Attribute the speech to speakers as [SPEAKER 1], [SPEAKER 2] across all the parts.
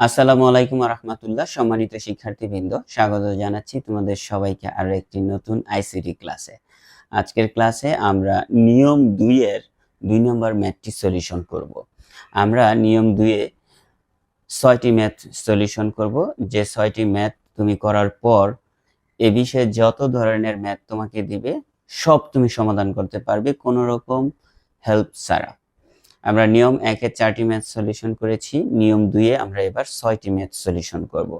[SPEAKER 1] আসসালামু আলাইকুম রহমতুল্লাহ সম্মানিত শিক্ষার্থীবৃন্দ, স্বাগত জানাচ্ছি তোমাদের সবাইকে আরও একটি নতুন আইসিটি ক্লাসে। আজকের ক্লাসে আমরা নিয়ম দুইয়ের দুই নম্বর ম্যাথটি সলিউশন করব। আমরা নিয়ম দুইয়ে ছয়টি ম্যাথ সলিউশন করব। যে ছয়টি ম্যাথ তুমি করার পর এ বিষয়ে যত ধরনের ম্যাথ তোমাকে দিবে, সব তুমি সমাধান করতে পারবে কোনো রকম হেল্প ছাড়া। আমরা নিয়ম একে চারটি ম্যাথ সলিউশন করেছি, নিয়ম দুইয়ে আমরা এবার ছয়টি ম্যাথ সলিউশন করব।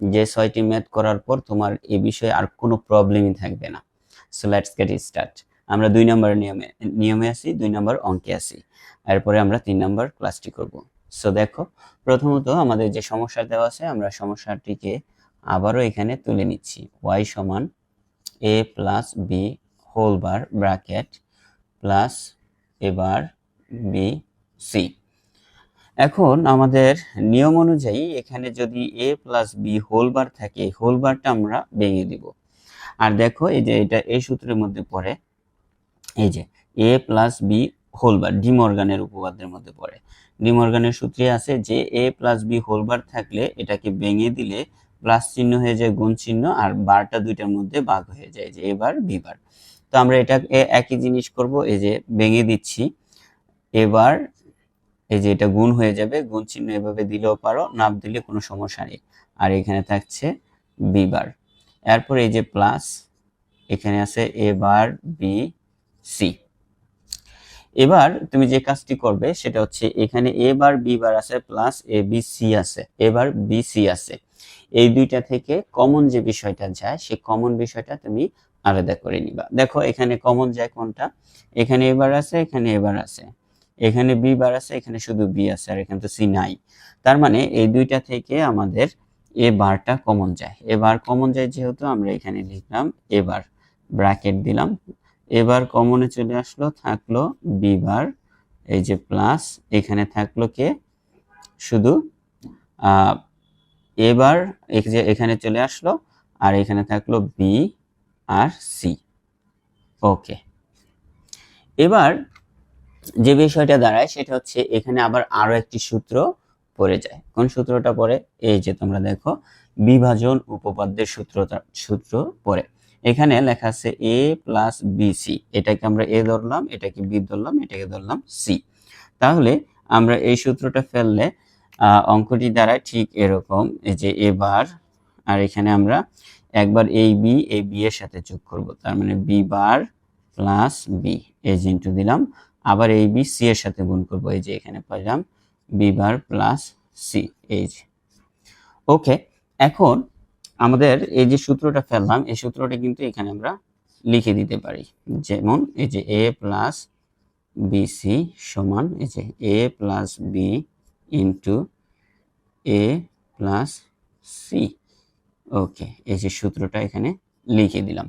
[SPEAKER 1] যে ছয়টি ম্যাথ করার পর তোমার এ বিষয়ে আর কোনো প্রবলেমই থাকবে না। সো লেটস গেট স্টার্ট আমরা দুই নম্বর নিয়মে নিয়মে আছি, দুই নম্বর অঙ্কে আছি। এরপরে আমরা তিন নম্বর ক্লাসটি করব। সো দেখো, প্রথমত আমাদের যে সমস্যা দেওয়া আছে, আমরা সমস্যাটিকে আবারও এখানে তুলে নিচ্ছি। ওয়াই সমান A plus B whole bar bracket plus এবার বি সি। এখন আমাদের নিয়ম অনুযায়ী এখানে যদি A plus B whole bar থাকে হোল বারটা আমরা ভেঙে দিব। আর দেখো, এই যে এটা এই সূত্রের মধ্যে পড়ে, এই যে A plus B whole bar ডিমর্গানের উপপাদ্যের মধ্যে পড়ে। ডিমর্গানের সূত্রে আছে যে A plus B whole bar থাকলে এটাকে ভেঙে দিলে প্লাস চিহ্ন হয়ে যায়, গুণ চিহ্ন, আর বারটা দুইটার মধ্যে ভাগ হয়ে যায়, যে এবার বি বার। তো আমরা এটা একই জিনিস করব, এই যে ভেঙে দিচ্ছি এবার এই যে এটা গুণ হয়ে যাবে, গুণ চিহ্ন এভাবে দিলেও পারো না দিলে কোনো সমস্যা নেই। আর এখানে থাকছে বি বার এরপর এই যে প্লাস এখানে আছে এ বার বি সি এবার তুমি যে কাজটি করবে সেটা হচ্ছে এখানে এ বার বি বার আছে প্লাস এ বি সি আছে এবার বি সি আছে। এই দুইটা থেকে কমন যে বিষয়টা যায় সে কমন বিষয়টা তুমি আলাদা করে নিবা। দেখো এখানে কমন যায় কোনটা? এখানে এবার আছে, এখানে এবার আছে। এখানে বি বার আছে, এখানে শুধু বি আছে, আর এখানে তো সি নাই। তার মানে এই দুইটা থেকে আমাদের এ বারটা কমন যায়। এবার কমন যায় যেহেতু আমরা এখানে লিখলাম এবার ব্র্যাকেট দিলাম। এবার কমনে চলে আসলো, থাকল বি বার এই যে প্লাস এখানে থাকল কে? শুধু এবার যে এখানে চলে আসলো, আর এখানে থাকল বি আর সি ওকে এবার যে বিষয়টা দাঁড়ায় সেটা হচ্ছে এখানে আবার আরও একটি সূত্র পড়ে যায়। কোন সূত্রটা পড়ে? এই যে তোমরা দেখো, বিভাজন উপপাদ্যের সূত্রটা, সূত্র পড়ে। এখানে লেখা আছে এ প্লাস বিসি এটাকে আমরা এ ধরলাম, এটাকে বি ধরলাম, এটাকে ধরলাম সি তাহলে আমরা এই সূত্রটা ফেললে অঙ্কটি দ্বারা ঠিক এরকম, এই যে এবার, আর এখানে আমরা একবার এই বি এই বি এর সাথে যোগ করব। তার মানে বি বার প্লাস বি যে ইন্টু দিলাম। আবার এই বি সি এর সাথে গুণ করব, এই যে এখানে পাইলাম বি বার প্লাস সি এই যে। ওকে এখন আমাদের এই যে সূত্রটা ফেললাম, এই সূত্রটা কিন্তু এখানে আমরা লিখে দিতে পারি। যেমন এই যে এ প্লাস বি সি সমান এই যে A plus B into A plus C okay এই যে সূত্রটা এখানে লিখে দিলাম।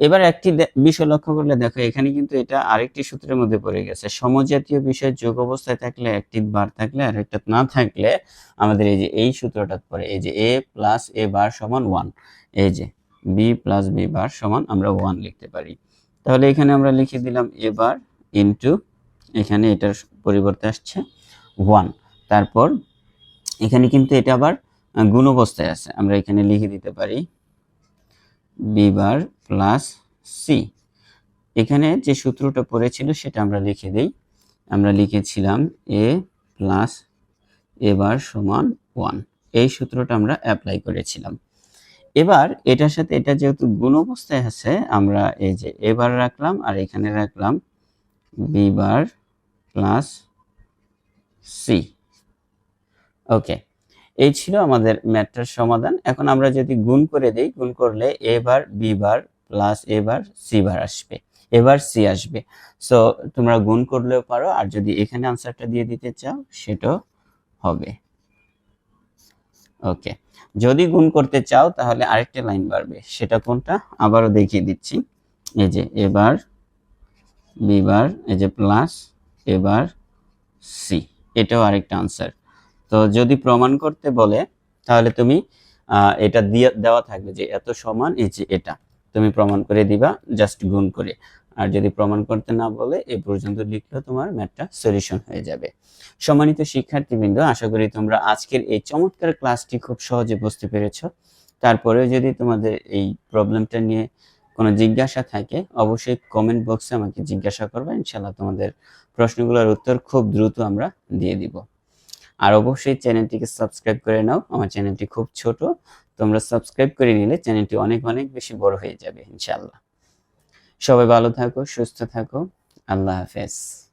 [SPEAKER 1] এবার একটি বিষয় লক্ষ্য করলে দেখো, এখানে কিন্তু এটা আরেকটি সূত্রের মধ্যে পড়ে গেছে। সমজাতীয় বিষয় যোগ অবস্থায় থাকলে একটি বার থাকলে আর একটা না থাকলে আমাদের এই যে, এই সূত্রটা পড়ে, এই যে এ প্লাস এ বার সমান ওয়ান এই যে বি প্লাস বি বার সমান আমরা ওয়ান লিখতে পারি। তাহলে এখানে আমরা লিখে দিলাম এ বার ইন্টু এখানে এটার পরিবর্তে আসছে ওয়ান তারপর এখানে কিন্তু এটা আবার গুণ অবস্থায় আছে, আমরা এখানে লিখে দিতে পারি বি বার প্লাস সি এখানে যে সূত্রটা পড়েছিল সেটা আমরা লিখে দেই। আমরা লিখেছিলাম এ প্লাস এ বার সমান ওয়ান এই সূত্রটা আমরা অ্যাপ্লাই করেছিলাম। এবার এটার সাথে এটা যেহেতু গুণ অবস্থায় আছে, আমরা এই যে এবার রাখলাম আর এখানে রাখলাম B bar plus C okay এই ছিল আমাদের ম্যাথটার সমাধান। এখন আমরা যদি গুণ করে দেই, গুণ করলে A bar, B bar plus A bar, C bar আসবে। এবার সি আসবে। সো তোমরা গুণ করলেও পারো, আর যদি এখানে আনসারটা দিয়ে দিতে চাও, সেটাও হবে। ওকে যদি গুণ করতে চাও, তাহলে আরেকটা লাইন বাড়বে। সেটা কোনটা? আবারও দেখিয়ে দিচ্ছি। এই যে এবার বি বার, এই যে প্লাস এবার সি। এটাও আরেকটা আনসার তো যদি প্রমাণ করতে বলে, তাহলে তুমি এটা দিয়ে, দেওয়া থাকবে যে এত সমান এই যে এটা। তুমি প্রমাণ করে দিবা জাস্ট গুণ করে। আর যদি প্রমাণ করতে না বলে, এ পর্যন্ত লিখলেও তোমার ম্যাথটা সলিউশন হয়ে যাবে। সম্মানিত শিক্ষার্থীবৃন্দ, আশা করি তোমরা আজকের এই চমৎকার ক্লাসটি খুব সহজে বুঝতে পেরেছ। তারপরেও যদি তোমাদের এই প্রবলেমটা নিয়ে কোনো জিজ্ঞাসা থাকে, অবশ্যই কমেন্ট বক্সে আমাকে জিজ্ঞাসা করবে। ইনশাল্লাহ তোমাদের প্রশ্নগুলোর উত্তর খুব দ্রুত আমরা দিয়ে দিব। আর অবশ্যই চ্যানেলটিকে সাবস্ক্রাইব করে নাও। আমার চ্যানেলটি খুব ছোট, তোমরা সাবস্ক্রাইব করে নিলে চ্যানেলটি অনেক অনেক বেশি বড় হয়ে যাবে ইনশাল্লাহ সবাই ভালো থাকো, সুস্থ থাকো। আল্লাহ হাফেজ।